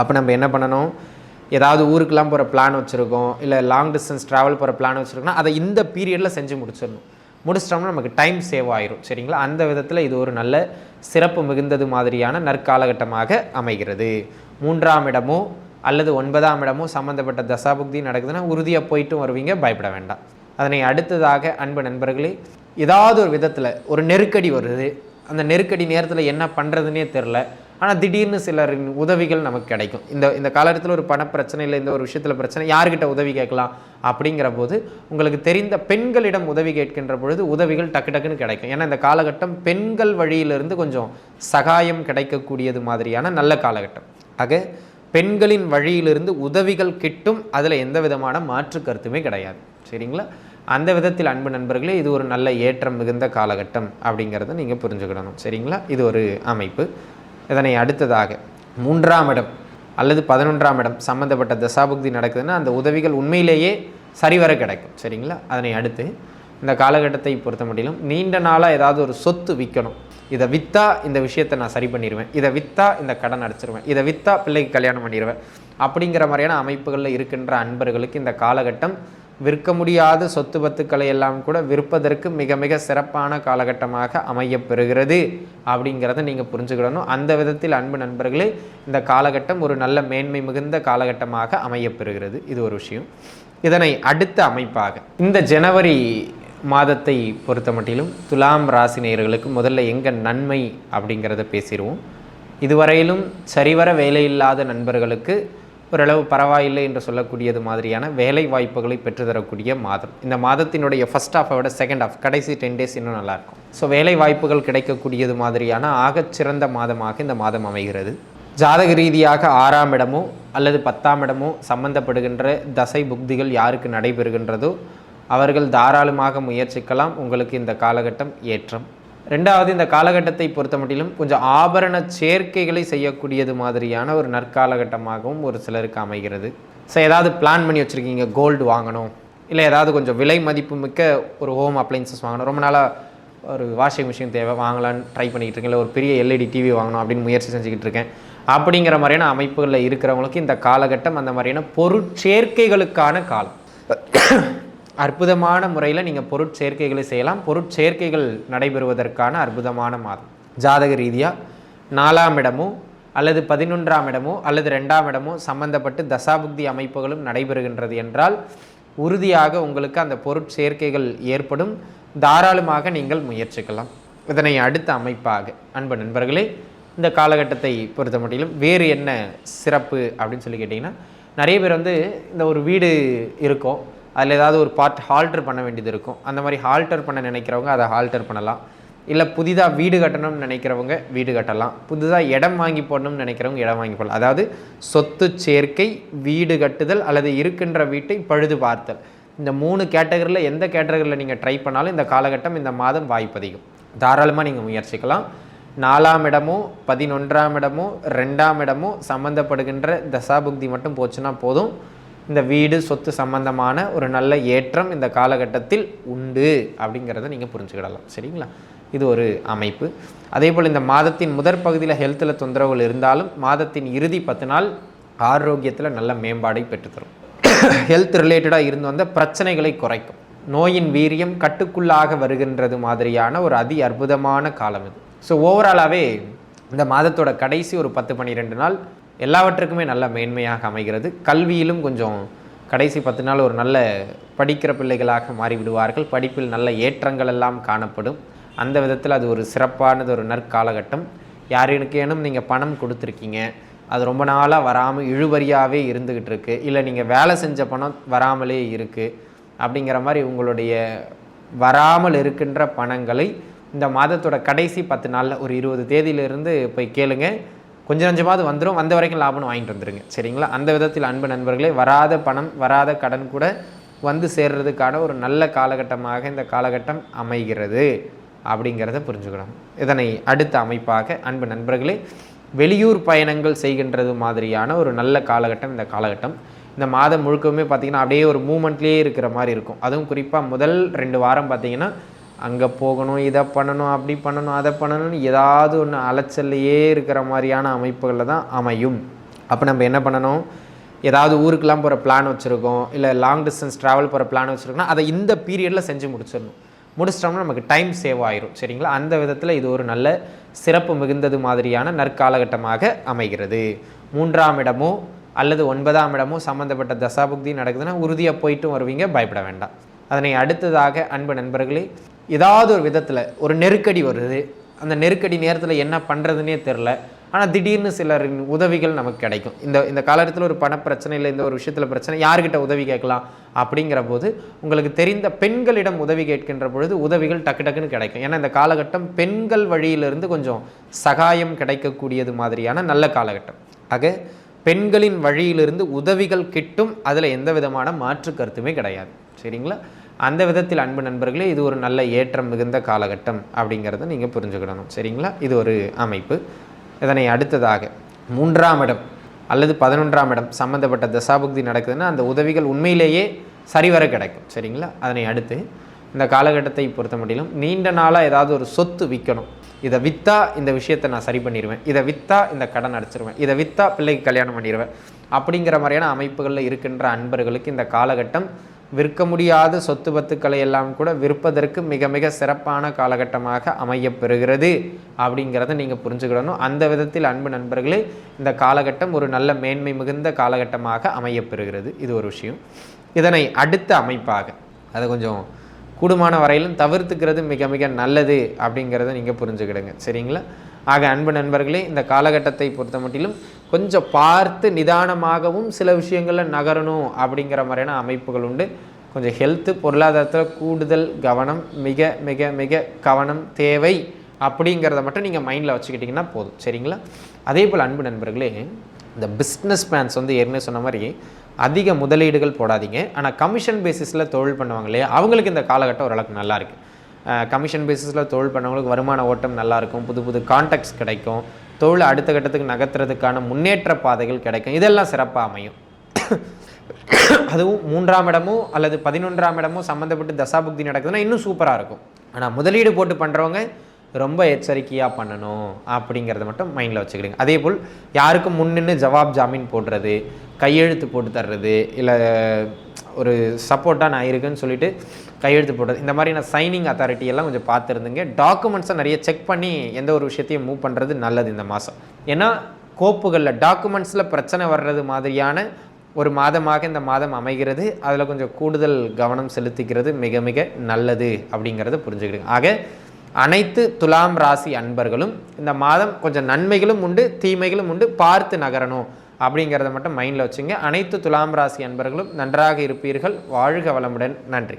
அப்போ நம்ம என்ன பண்ணணும்? ஏதாவது ஊருக்கெலாம் போகிற பிளான் வச்சுருக்கோம். இல்லை லாங் டிஸ்டன்ஸ் ட்ராவல் போகிற பிளான் வச்சுருக்கோம்னா அதை இந்த பீரியடில் செஞ்சு முடிச்சிடணும். முடிச்சிட்டோம்னா நமக்கு டைம் சேவ் ஆயிரும். சரிங்களா? அந்த விதத்தில் இது ஒரு நல்ல சிறப்பு மிகுந்தது மாதிரியான நற்காலகட்டமாக அமைகிறது. மூன்றாம் இடமோ அல்லது ஒன்பதாம் இடமோ சம்மந்தப்பட்ட தசாபுக்தி நடக்குதுன்னா உறுதியாக போயிட்டும் வருவீங்க. பயப்பட வேண்டாம். அதனை அடுத்ததாக அன்பு நண்பர்களே ஏதாவது ஒரு விதத்தில் ஒரு நெருக்கடி வருது. அந்த நெருக்கடி நேரத்தில் என்ன பண்ணுறதுனே தெரில ஆனால் திடீர்னு சிலரின் உதவிகள் நமக்கு கிடைக்கும். இந்த இந்த காலகட்டத்தில் ஒரு பண பிரச்சனை இல்லை இந்த ஒரு விஷயத்தில் பிரச்சனை யார்கிட்ட உதவி கேட்கலாம் அப்படிங்கிற போது உங்களுக்கு தெரிந்த பெண்களிடம் உதவி கேட்கின்ற பொழுது உதவிகள் டக்கு டக்குன்னு கிடைக்கும். ஏன்னா இந்த காலகட்டம் பெண்கள் வழியிலிருந்து கொஞ்சம் சகாயம் கிடைக்கக்கூடியது மாதிரியான நல்ல காலகட்டம். ஆக பெண்களின் வழியிலிருந்து உதவிகள் கிட்டும் அதில் எந்த விதமான மாற்று கருத்துமே கிடையாது. சரிங்களா? அந்த விதத்தில் அன்பு நண்பர்களே இது ஒரு நல்ல ஏற்றம் மிகுந்த காலகட்டம் அப்படிங்கிறத நீங்கள் புரிஞ்சுக்கிடணும். சரிங்களா? இது ஒரு அமைப்பு. இதனை அடுத்ததாக மூன்றாம் இடம் அல்லது பதினொன்றாம் இடம் சம்மந்தப்பட்ட தசாபுக்தி நடக்குதுன்னா அந்த உதவிகள் உண்மையிலேயே சரிவர கிடைக்கும். சரிங்களா? அதனை அடுத்து இந்த காலகட்டத்தை பொறுத்த முடியலும் நீண்ட நாளாக ஏதாவது ஒரு சொத்து விற்கணும். இதை விற்றா இந்த விஷயத்தை நான் சரி பண்ணிடுவேன். இதை விற்றா இந்த கடன் அடைச்சிருவேன். இதை விற்றா பிள்ளைக்கு கல்யாணம் பண்ணிடுவேன். அப்படிங்கிற மாதிரியான அமைப்புகளில் இருக்கின்ற அன்பர்களுக்கு இந்த காலகட்டம் விற்க முடியாத சொத்து பத்துக்களை எல்லாம் கூட விற்பதற்கு மிக மிக சிறப்பான காலகட்டமாக அமையப்பெறுகிறது அப்படிங்கிறத நீங்கள் புரிஞ்சுக்கிடணும். அந்த விதத்தில் அன்பு நண்பர்களே இந்த காலகட்டம் ஒரு நல்ல மேன்மை மிகுந்த காலகட்டமாக அமையப்பெறுகிறது. இது ஒரு விஷயம். இதனை அடுத்த அமைப்பாக இந்த ஜனவரி மாதத்தை பொறுத்த மட்டிலும் துலாம் ராசி நேயர்களுக்கு முதல்ல எங்கே நன்மை அப்படிங்கிறத பேசிடுவோம். இதுவரையிலும் சரிவர வேலையில்லாத நண்பர்களுக்கு ஓரளவு பரவாயில்லை என்று சொல்லக்கூடியது மாதிரியான வேலை வாய்ப்புகளை பெற்றுத்தரக்கூடிய மாதம். இந்த மாதத்தினுடைய ஃபர்ஸ்ட் ஹாஃபை விட செகண்ட் ஹாஃப் கடைசி டென் டேஸ் இன்னும் நல்லாயிருக்கும். ஸோ வேலை வாய்ப்புகள் கிடைக்கக்கூடியது மாதிரியான ஆகச்சிறந்த மாதமாக இந்த மாதம் அமைகிறது. ஜாதக ரீதியாக ஆறாம் இடமோ அல்லது பத்தாம் இடமோ சம்பந்தப்படுகின்ற தசை புக்திகள் யாருக்கு நடைபெறுகின்றதோ அவர்கள் தாராளமாக முயற்சிக்கலாம். உங்களுக்கு இந்த காலகட்டம் ஏற்றம். ரெண்டாவது இந்த காலகட்டத்தை பொறுத்த மட்டிலும் கொஞ்சம் ஆபரண சேர்க்கைகளை செய்யக்கூடியது மாதிரியான ஒரு நற்காலகட்டமாகவும் ஒரு சிலருக்கு அமைகிறது. ஸோ ஏதாவது பிளான் பண்ணி வச்சுருக்கீங்க கோல்டு வாங்கணும். இல்லை ஏதாவது கொஞ்சம் விலை மதிப்பு மிக்க ஒரு ஹோம் அப்ளைன்சஸ் வாங்கணும். ரொம்ப நாளாக ஒரு வாஷிங் மிஷின் தேவை வாங்கலான்னு ட்ரை பண்ணிக்கிட்டு இருக்கேன். இல்லை ஒரு பெரிய எல்இடி டிவி வாங்கணும் அப்படின்னு முயற்சி செஞ்சுக்கிட்டு இருக்கேன். அப்படிங்கிற மாதிரியான அமைப்புகளில் இருக்கிறவங்களுக்கு இந்த காலகட்டம் அந்த மாதிரியான பொருட்சேர்க்கைகளுக்கான காலம். அற்புதமான முறையில் நீங்கள் பொருட்சேர்க்கைகளை செய்யலாம். பொருட்சேர்க்கைகள் நடைபெறுவதற்கான அற்புதமான மாதம். ஜாதக ரீதியாக நாலாம் இடமோ அல்லது பதினொன்றாம் இடமோ அல்லது ரெண்டாம் இடமோ சம்பந்தப்பட்டு தசாபுக்தி அமைப்புகளும் நடைபெறுகின்றது என்றால் உறுதியாக உங்களுக்கு அந்த பொருட்சேர்க்கைகள் ஏற்படும். தாராளமாக நீங்கள் முயற்சிக்கலாம். இதனை அடுத்த அமைப்பாக அன்பு நண்பர்களே இந்த காலகட்டத்தை பொறுத்த மட்டிலும் வேறு என்ன சிறப்பு அப்படின்னு சொல்லி கேட்டிங்கன்னா நிறைய பேர் வந்து இந்த ஒரு வீடு இருக்கும். அதில் ஏதாவது ஒரு பார்ட் ஹால்டர் பண்ண வேண்டியது இருக்கும். அந்த மாதிரி ஹால்டர் பண்ண நினைக்கிறவங்க அதை ஹால்டர் பண்ணலாம். இல்லை புதிதாக வீடு கட்டணும்னு நினைக்கிறவங்க வீடு கட்டலாம். புதுதாக இடம் வாங்கி போடணும்னு நினைக்கிறவங்க இடம் வாங்கி போடலாம். அதாவது சொத்து சேர்க்கை வீடு கட்டுதல் அல்லது இருக்கின்ற வீட்டை பழுது பார்த்தல். இந்த மூணு கேட்டகரியில் எந்த கேட்டகரியில் நீங்கள் ட்ரை பண்ணாலும் இந்த காலகட்டம் இந்த மாதம் வாய்ப்பு அதிகம். தாராளமாக நீங்கள் முயற்சிக்கலாம். நாலாம் இடமோ பதினொன்றாம் இடமோ ரெண்டாம் இடமோ சம்மந்தப்படுகின்ற தசாபுக்தி மட்டும் போச்சுன்னா போதும். இந்த வீடு சொத்து சம்பந்தமான ஒரு நல்ல ஏற்றம் இந்த காலகட்டத்தில் உண்டு அப்படிங்கிறத நீங்கள் புரிஞ்சுக்கிடலாம். சரிங்களா? இது ஒரு அமைப்பு. அதே போல் இந்த மாதத்தின் முதற் பகுதியில் ஹெல்த்தில் தொந்தரவுகள் இருந்தாலும் மாதத்தின் இறுதி பத்து நாள் ஆரோக்கியத்தில் நல்ல மேம்பாடை பெற்றுத்தரும். ஹெல்த் ரிலேட்டடாக இருந்து வந்த பிரச்சனைகளை குறைக்கும். நோயின் வீரியம் கட்டுக்குள்ளாக வருகின்றது மாதிரியான ஒரு அதி அற்புதமான காலம் இது. ஸோ ஓவராலாகவே இந்த மாதத்தோட கடைசி ஒரு பத்து பன்னிரெண்டு நாள் எல்லாவற்றுக்குமே நல்ல மேன்மையாக அமைகிறது. கல்வியிலும் கொஞ்சம் கடைசி பத்து நாள் ஒரு நல்ல படிக்கிற பிள்ளைகளாக மாறிவிடுவார்கள். படிப்பில் நல்ல ஏற்றங்கள் எல்லாம் காணப்படும். அந்த விதத்தில் அது ஒரு சிறப்பானது ஒரு நற்காலகட்டம். யாருக்கேனும் நீங்கள் பணம் கொடுத்துருக்கீங்க. அது ரொம்ப நாளாக வராமல் இழுபறியாகவே இருந்துக்கிட்டு இருக்குது இல்லை நீங்கள் வேலை செஞ்ச பணம் வராமலே இருக்குது அப்படிங்கிற மாதிரி உங்களுடைய வராமல் இருக்கின்ற பணங்களை இந்த மாதத்தோட கடைசி பத்து நாளில் ஒரு இருபது தேதியிலிருந்து போய் கேளுங்கள் கொஞ்சம் கொஞ்சமாவது வந்துடும் வந்த வரைக்கும் லாபம்னு வாங்கிட்டு வந்துடுங்க சரிங்களா? அந்த விதத்தில் அன்பு நண்பர்களே வராத பணம் வராத கடன் கூட வந்து சேர்றதுக்கான ஒரு நல்ல காலகட்டமாக இந்த காலகட்டம் அமைகிறது அப்படிங்கிறத புரிஞ்சுக்கணும். இதனை அடுத்த அமைப்பாக அன்பு நண்பர்களே வெளியூர் பயணங்கள் செய்கின்றது மாதிரியான ஒரு நல்ல காலகட்டம் இந்த காலகட்டம். இந்த மாதம் முழுக்கவுமே பார்த்திங்கன்னா அப்படியே ஒரு மூமெண்ட்லேயே இருக்கிற மாதிரி இருக்கும். அதுவும் குறிப்பாக முதல் ரெண்டு வாரம் பார்த்திங்கன்னா அங்கே போகணும் இதை பண்ணணும் அப்படி பண்ணணும் அதை பண்ணணும்னு ஏதாவது ஒன்று அலைச்சல்லையே இருக்கிற மாதிரியான அமைப்புகளில் தான் அமையும். அப்போ நம்ம என்ன பண்ணணும்? ஏதாவது ஊருக்கெலாம் போகிற பிளான் வச்சுருக்கோம் இல்லை லாங் டிஸ்டன்ஸ் ட்ராவல் போகிற பிளான் வச்சுருக்கோம்னா அதை இந்த பீரியடில் செஞ்சு முடிச்சிடணும். முடிச்சிட்டோம்னா நமக்கு டைம் சேவ் ஆயிரும் சரிங்களா? அந்த விதத்தில் இது ஒரு நல்ல சிறப்பு மிகுந்தது மாதிரியான நற்காலகட்டமாக அமைகிறது. மூன்றாம் இடமோ அல்லது ஒன்பதாம் இடமோ சம்மந்தப்பட்ட தசாபுக்தி நடக்குதுன்னா உறுதியாக போயிட்டும் வருவீங்க பயப்பட வேண்டாம். அதனை அடுத்ததாக அன்பு நண்பர்களே ஏதாவது ஒரு விதத்தில் ஒரு நெருக்கடி வருது. அந்த நெருக்கடி நேரத்தில் என்ன பண்ணுறதுனே தெரில ஆனால் திடீர்னு சிலரின் உதவிகள் நமக்கு கிடைக்கும். இந்த இந்த காலகட்டத்தில் ஒரு பண பிரச்சனை இல்லை இந்த ஒரு விஷயத்தில் பிரச்சனை யார்கிட்ட உதவி கேட்கலாம் அப்படிங்கிற போது உங்களுக்கு தெரிந்த பெண்களிடம் உதவி கேட்கின்ற பொழுது உதவிகள் டக்கு டக்குன்னு கிடைக்கும். ஏன்னா இந்த காலகட்டம் பெண்கள் வழியிலிருந்து கொஞ்சம் சகாயம் கிடைக்கக்கூடியது மாதிரியான நல்ல காலகட்டம். ஆக பெண்களின் வழியிலிருந்து உதவிகள் கிட்டும் அதில் எந்த விதமான மாற்று கருத்துமே கிடையாது. சரிங்களா? அந்த விதத்தில் அன்பு நண்பர்களே இது ஒரு நல்ல ஏற்றம் மிகுந்த காலகட்டம் அப்படிங்கிறத நீங்கள் புரிஞ்சுக்கிடணும். சரிங்களா? இது ஒரு அமைப்பு. இதனை அடுத்ததாக மூன்றாம் இடம் அல்லது பதினொன்றாம் இடம் சம்மந்தப்பட்ட தசாபுக்தி நடக்குதுன்னா அந்த உதவிகள் உண்மையிலேயே சரிவர கிடைக்கும். சரிங்களா? அதனை அடுத்து இந்த காலகட்டத்தை பொறுத்த முடியலும் நீண்ட நாளாக ஏதாவது ஒரு சொத்து விற்கணும் இதை விற்றா இந்த விஷயத்தை நான் சரி பண்ணிடுவேன் இதை விற்றா இந்த கடன் அடைச்சிருவேன். இதை விற்றா பிள்ளைக்கு கல்யாணம் பண்ணிடுவேன் அப்படிங்கிற மாதிரியான அமைப்புகளில் இருக்கின்ற அன்பர்களுக்கு இந்த காலகட்டம் விற்க முடியாத சொத்து பத்துக்களை எல்லாம் கூட விற்பதற்கு மிக மிக சிறப்பான காலகட்டமாக அமையப்பெறுகிறது அப்படிங்கிறத நீங்கள் புரிஞ்சுக்கிடணும். அந்த விதத்தில் அன்பு நண்பர்களே இந்த காலகட்டம் ஒரு நல்ல மேன்மை மிகுந்த காலகட்டமாக அமையப்பெறுகிறது. இது ஒரு விஷயம். இதனை அடுத்த அமைப்பாக அதை கொஞ்சம் கூடுமான வரையிலும் தவிர்த்துக்கிறது மிக மிக நல்லது அப்படிங்கிறத நீங்கள் புரிஞ்சுக்கிடுங்க. சரிங்களா? ஆக அன்பு நண்பர்களே இந்த காலகட்டத்தை பொறுத்த மட்டிலும் கொஞ்சம் பார்த்து நிதானமாகவும் சில விஷயங்களில் நகரணும் அப்படிங்கிற மாதிரியான அமைப்புகள் உண்டு. கொஞ்சம் ஹெல்த்து பொருளாதாரத்தில் கூடுதல் கவனம் மிக மிக மிக கவனம் தேவை அப்படிங்கிறத மட்டும் நீங்கள் மைண்டில் வச்சுக்கிட்டிங்கன்னா போதும். சரிங்களா? அதே போல் அன்பு நண்பர்களே இந்த பிஸ்னஸ் மேன்ஸ் வந்து ஏற்கனவே சொன்ன மாதிரி அதிக முதலீடுகள் போடாதீங்க. ஆனால் கமிஷன் பேசிஸில் தொழில் பண்ணுவாங்க இல்லையா? அவங்களுக்கு இந்த காலகட்டம் ஓரளவுக்கு நல்லா இருக்குது கமிஷன் பேசிஸில் தொழில் பண்ணவங்களுக்கு வருமான ஓட்டம் நல்லாயிருக்கும் புது புது கான்டாக்ட்ஸ் கிடைக்கும். தொழில் அடுத்த கட்டத்துக்கு நகர்த்துறதுக்கான முன்னேற்ற பாதைகள் கிடைக்கும். இதெல்லாம் சிறப்பாக அமையும். அதுவும் மூன்றாம் இடமோ அல்லது பதினொன்றாம் இடமோ சம்மந்தப்பட்டு தசாபுக்தி நடக்குதுன்னா இன்னும் சூப்பராக இருக்கும். ஆனால் முதலீடு போட்டு பண்ணுறவங்க ரொம்ப எச்சரிக்கையாக பண்ணணும் அப்படிங்கிறத மட்டும் மைண்டில் வச்சுக்கிடுங்க. அதே போல் யாருக்கும் முன்னின்னு ஜவாப் ஜாமீன் போடுறது கையெழுத்து போட்டு தர்றது இல்லை ஒரு சப்போர்ட்டாக நான் இருக்கேன்னு சொல்லிட்டு கையெழுத்து போடுறது இந்த மாதிரி நான் சைனிங் அத்தாரிட்டி எல்லாம் கொஞ்சம் பார்த்துருந்துங்க. டாக்குமெண்ட்ஸை நிறைய செக் பண்ணி எந்த ஒரு விஷயத்தையும் மூவ் பண்ணுறது நல்லது இந்த மாதம் ஏன்னா கோப்புகளில் டாக்குமெண்ட்ஸில் பிரச்சனை வர்றது மாதிரியான ஒரு மாதமாக இந்த மாதம் அமைகிறது. அதில் கொஞ்சம் கூடுதல் கவனம் செலுத்திக்கிறது மிக மிக நல்லது அப்படிங்கிறத புரிஞ்சுக்கிடுங்க. ஆக அனைத்து துலாம் ராசி அன்பர்களும் இந்த மாதம் கொஞ்சம் நன்மைகளும் உண்டு தீமைகளும் உண்டு பார்த்து நகரணும் அப்படிங்கிறத மட்டும் மைண்டில் வச்சுங்க. அனைத்து துலாம் ராசி அன்பர்களும் நன்றாக இருப்பீர்கள். வாழ்க வளமுடன். நன்றி.